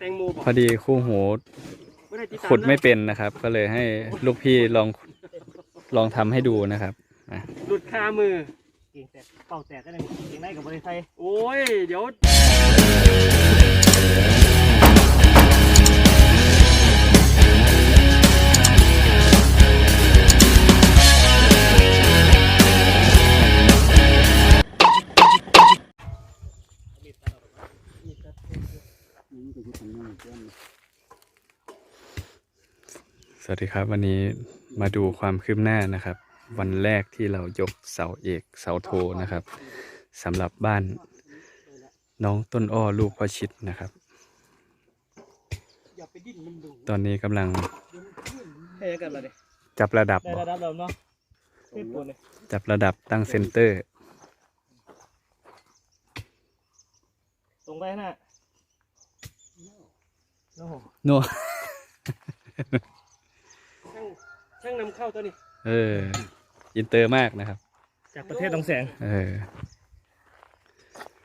แตงโมบอกพอดีคู่หูไม่ได้ติตาขุดไม่นะเป็นนะครับ ก็เลยให้ลูกพี่ลองลองทำให้ดูนะครับ หลุดคามือ เก่งแตกเป่าแตกก็ได้เก่งได้กับบริษัท โอ้ย เดี๋ยว วัสดีครับ วันนี้มาดูความคืบหน้านะครับ วันแรกที่เรายกเสาเอกเสาโทนะครับสำหรับบ้านน้องต้นอ้อลูกพ่อชิดนะครับอย่าไปดิ้นมันดูตอนนี้กำลังให้กันมาดิจับระดับได้ระดับเราเนาะขึ้นบนเลยจับระดับตั้งเซนเตอร์ ตรงไปนะโอ้โหโน่ช่าง ช่างนำเข้าตัวนี้ เออ อินเตอร์มากนะครับ จากประเทศต้องแสง เออ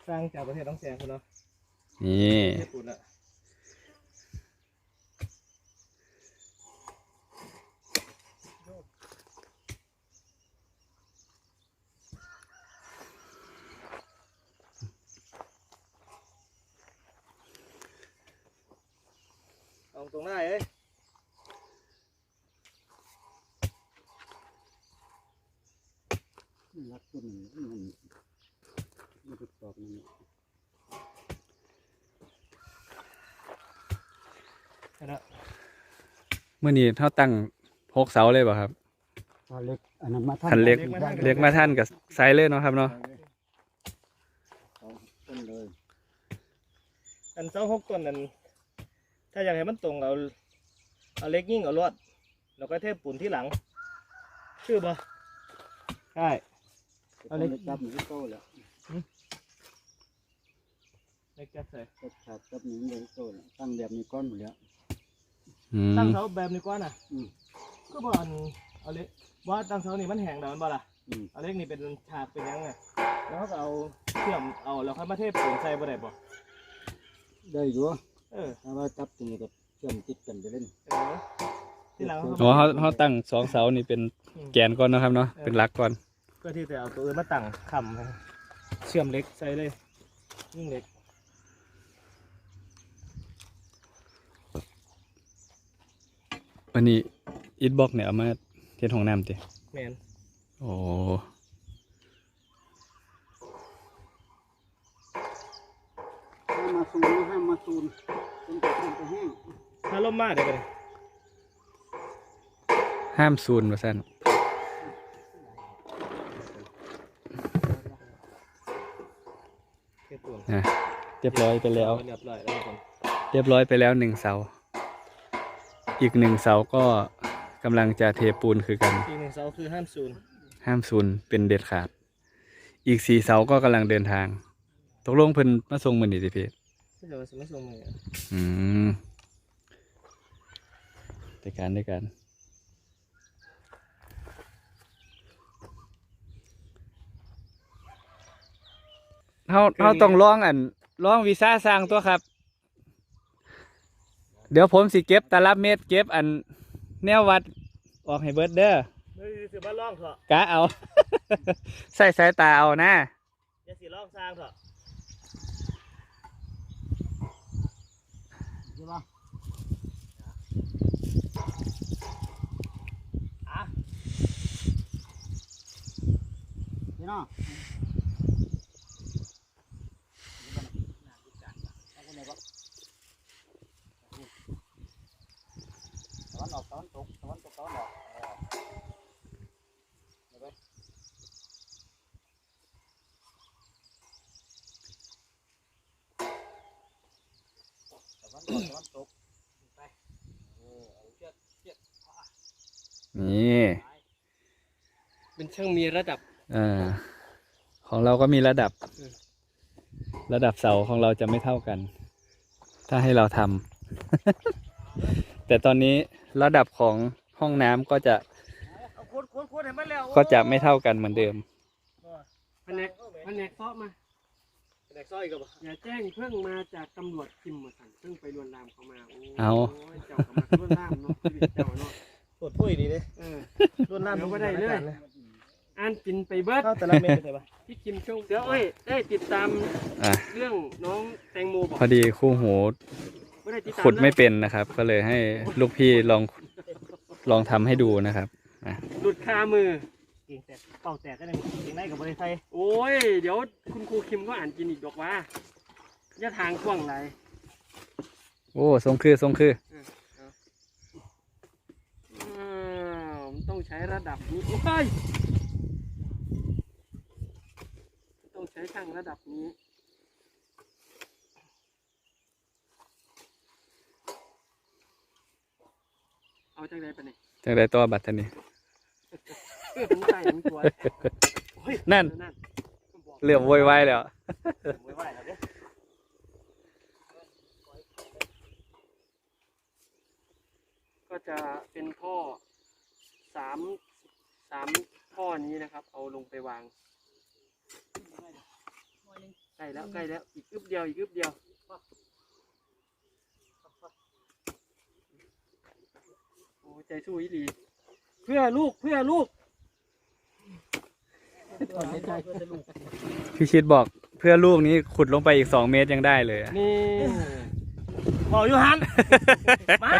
สร้างจากประเทศต้องแสงคุณเนาะนี่ ญี่ปุ่นอะเอาตรงหน้าเอ้ย รักต้นมันมันติดต่อกันเห็นแล้วเมื่อนี้เท่าตั้งหกเสาเลยป่ะครับถ้าเล็กอันนั้นมาท่าคันเล็กได้เล็กมาท่านกับไซส์เลยเนาะครับเนาะเอาต้นเลยอันเสาหกต้นนั้นถ้าอยากให้มันตรงเอาเอาเล็กยิ่งเอาลวดแล้วก็เทปูนที่หลังชื่อบ่ใช่ เอาเล็กจับหนึ่งโตแล้วเล็กจัดใส่จับขาดจับหนึ่งเลยโตแล้วตั้งแบบมีก้อนหมดแล้วอืมตั้งเสาแบบนี้ก่อนน่ะอืมก็บ่อันเอาเล็กว่าตั้งเสานี่มันแห้งแล้วมันบ่ล่ะอืมเอาเล็กนี่เป็นฉากเป็นหยังไงแล้วเขาก็เอาเชื่อมเอาแล้วค่อยมาเทปูนใส่บ่ได้บ่ได้อยู่เออถ้าว่าจับตรงนี้ก็เชื่อมติดกันไปเล่นเออที่หลังอ๋อเขาเขาตั้งสองเสานี่เป็นแกนก่อนเนาะครับเนาะเป็นหลักก่อนเพื่อที่จะเอาตัวอื่นมาตั้งค้ำให้เชื่อมเล็กใส่เลยยิ่งเล็กวันนี้อิทบ็อกเนี่ยเอามาเทียนห้องน้ำติแมนโอ้ห้ามมาซูนห้ามมาซูนต้นตะต้นตะแห้งถ้าล่มมากเดี๋ยวไปเลยห้ามซูนมาสั้น เทปูน นะเรียบร้อยไปแล้ว เรียบร้อยแล้วคนเรียบร้อยไปแล้วหนึ่งเสา อีกหนึ่งเสาก็กำลังจะเทปูนคือกัน อีกหนึ่งเสาคือห้ามซูนห้ามซูนเป็นเด็ดขาด อีกสี่เสาก็กำลังเดินทาง ตกลงเพิ่นมาส่งมือนี่สิพี่ที่จะมาสมัครส่งมืออืมได้การได้การเขาเขาต้องร้องอัน ร้องวีซ่าสร้างตัวครับ เดี๋ยวผมสิเก็บตาลับเม็ดเก็บอัน แนววัดออกให้เบิร์ดเด้อเฮ้ยสิบ้าล่องเถอะกะเอา ใส่สายตาเอานะอย่าสิล่องสร้างเถอะใช่ปะอะนี่เนาะตะวันออกตะวันตกตะวันตกตะวันออกเออเดี๋ยวไป ตะวันออกตะวันตกไปเออเอาเชือกเชือกนี่เป็นช่างมีระดับ เออของเราก็มีระดับระดับเสาของเราจะไม่เท่ากัน ถ้าให้เราทำ แต่ตอนนี้ระดับของห้องน้ำก็จะเอาคูดคูดคูดให้มันแล้วก็จะไม่เท่ากันเหมือนเดิมแผนกแผนกซ้อมา แแดกซอยอีกับบ่อย่าแจ้งเพิ่งมาจากตำรวจคิมมาสั่นเพิ่งไปลวนลามเขามาโอ้เอา ยเจ้าก็มาลวนลามเนาะชีวิตเจ้าเนาะปวดพุ้ยดีเด้เออรุ่นล่ามเดี๋ยวบ่ได้เลย อ่านกินไปเบิดเข้าแต่ละเม็ดเป็นไงบ้างพี่คิมช่วงเดี๋ยวเอ้ยได้ติดตามอะ เรื่องน้องแตงโมบอกพอดีคู่หูไม่ได้ติดตามขุดไม่นะเป็นนะครับ ก็เลยให้ลูกพี่ลองลองทำให้ดูนะครับ หลุดคามือ เก่งแตก เป่าแตกก็ได้เก่งได้กับบริษัทโอ้ย เดี๋ยวคุณครูคิมก็อ่านกินอีกดอกว่าอย่าทางกว้างไรโอ้ทรงคือทรงคืออ้าวมันต้องใช้ระดับนี้โอ้ยต้องใช้ช่างระดับนี้เอาจังไดไปไหนจังได้ตัวบัตรทันนี้เออผ มใส่มันกลัวโอ้ยนั่นนั่น เรื่องโวยวายแล้วไม่ไหวแล้วเด้ก็จะเป็นท่อสามสามท่อนี้นะครับ เอาลงไปวางใกล้แล้วใกล้แล้วอีกอึบเดียวอีกอึบเดียวโอ้ใจสู้อีหลี เพื่อลูกเพื่อลูก พี่ชิดบอกเพื่อลูกนี้ขุดลงไปอีกสองเมตรยังได้เลยอะนี่พออยู่หันมา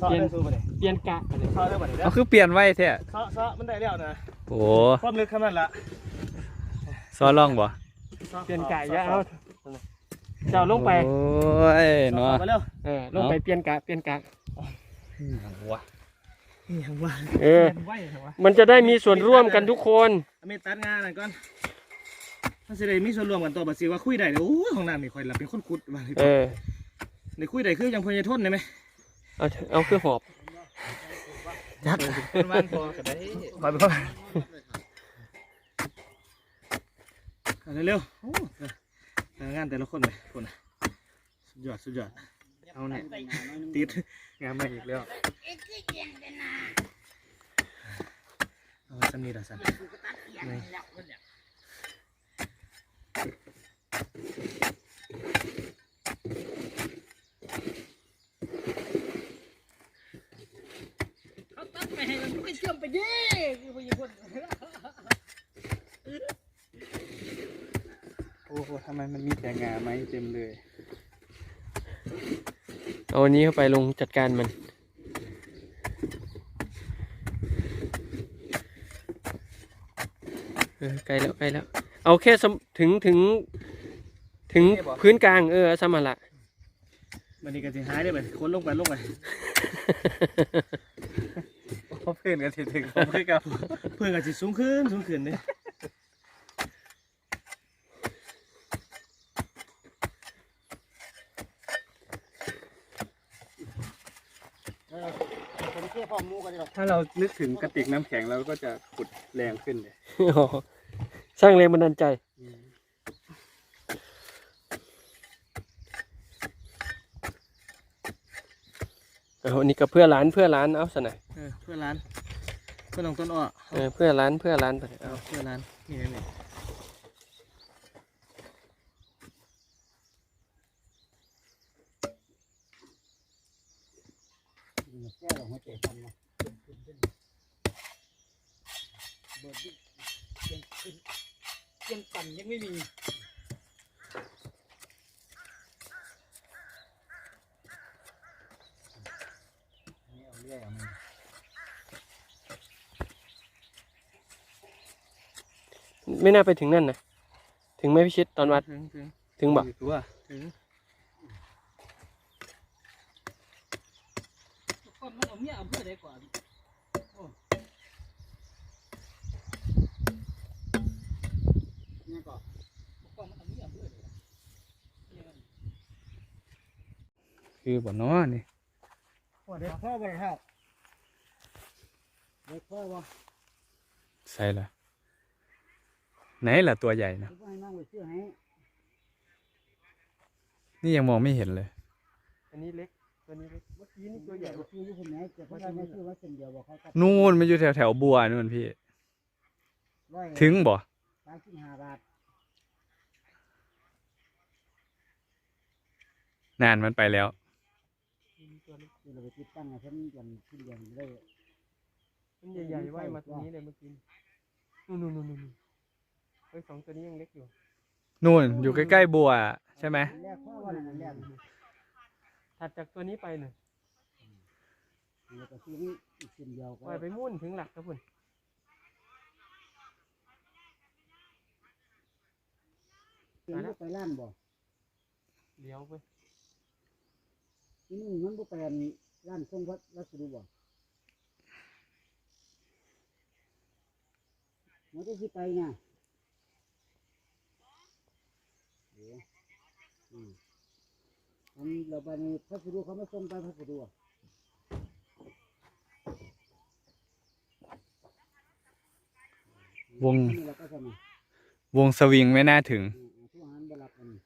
ซอได้สู้มาเลยเปลี่ยนกะไปเลยซอได้มาเลยเอาคือเปลี่ยนไว้แท้ซอซอมันได้แล้วนะโอ้ความลึกขนาดละซอล่องบ่เปลี่ยนกะอย่าเอาเจ้าลงไปโอ้ยเนาะมาเร็วเออลงไปเปลี่ยนกะเปลี่ยนกะวะ นี่ยังว่าเออ ไหวเหรอวะมันจะได้มีส่วนร่วมกันทุกคน อเมตัดงานหน่อยก่อนถ้าสิได้มีส่วนร่วมกันต่อบัดสิว่าคุยได้เดี๋ยวโอ้ยของน้ำนี่คอยหลับเป็นคนขุดว่าเออในคุยได้คือยังพอจะทนได้ไหมเอาเถอะเอาคือหอบ จัดมันพอกันได้ไปไปไปเร็วๆโอ้เอองานแต่ละคนเลยคนน่ะสุดยอดสุดยอด เอาเนี่ยติดงานมาอีกแล้วเอาสันนี่ละสันนี่โอ้โหทำไมมันมีแต่งาไม้เต็มเลย เอาอันนี้เข้าไปลงจัดการมันเออใกล้แล้วใกล้แล้ว เอาแค่สำถึงถึง ถึงพื้นกลาง เออสมาละมันนี่ก็สิหายได้ไปคนลงไปลงไปเพราะเพื่อนกันถึงถึงผมคือกับเพื่อนก็สิสูงขึ้นสูงขึ้นเนี่ยผมเชื่อพ่อมูกันดีหรอก ถ้าเรานึกถึงกระติกน้ำแข็งเราก็จะขุดแรงขึ้นเลยสร้างแรงบันดาลใจ เอาอันนี้ก็เพื่อร้านเพื่อร้านเอาสนะเออเพื่อนร้าน เพื่อนลงต้นอ้อเออเพื่อร้านเพื่อร้านไปเอาเอาเพื่อนร้านนี่นี่ ยังปั่นยังไม่มีไม่น่าไปถึงนั่นนะถึงไหม่พิชิตตอนวัด ถึงถึงถึงบ่ตัวถึงคนมันเอาเมียเอาเพื่อได้ก่อนโอ้ เนี่ยก่อนคนมันเอาเมียเอาเพื่อได้คือบ่น้อนี่พ่อเด็กพ่อบริหารเด็กพ่อวะใช่ละไหนล่ะตัวใหญ่นะเขาให้นั่งไปซื้อให้นี่ยังมองไม่เห็นเลย อันนี้เล็กตัวนี้เล็กเมื่อกี้นี่ตัวใหญ่กว่าซื้ออยู่คนไหนแต่เขาได้ไม่ซื้อว่าเส้นเดียวบอกเขาตัดนู่นมันอยู่แถวแถวๆบัวนู่นพี่ร้อยถึงบ่ สามสิบหาบาทนานมันไปแล้ว ตัวนี้คือเราไปติดตั้งไงฉันยังขึ้นยังได้ตันใหญ่ๆว่ายมาตรงนี้เลยเมื่อกี้นู่นนู่นนู่นนู่เฮ้ยสองตัวนี้ยังเล็กอยู่นู่นอยู่ใกล้ๆบัวใช่ไหมถัดจากตัวนี้ไปหน่อยไปงไปมุ่นถึงหลักครับคุณ เส้นบ่ไปล้านบ่เลี้ยวไปที่นี่มันบ่ไปอันร้านส่งพัสดุบ่มันจะสิไปไงเดี๋ยวอืมอันเราไปในพัสดุเขามาส่งไปพัสดุอะวง นี่เราก็ทำไงวงสวิงไม่น่าถึง อืมทุกอาหารบรับอันนี้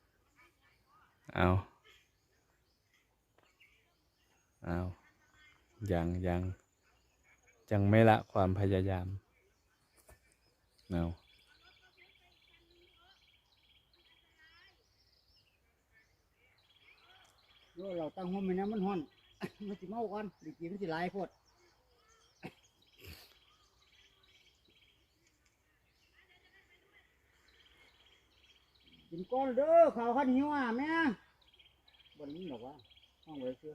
เอาเอายังยังยังไม่ละความพยายามเอาเราตั้งห้องไว้นะมันฮ้อนมันสิเมาก่อนดิกินมันสิหลายโพด กินก้อนเด้อข้าวขันหิวอะแม่บนนี้หรอกว่าห้องไว้เชื่อ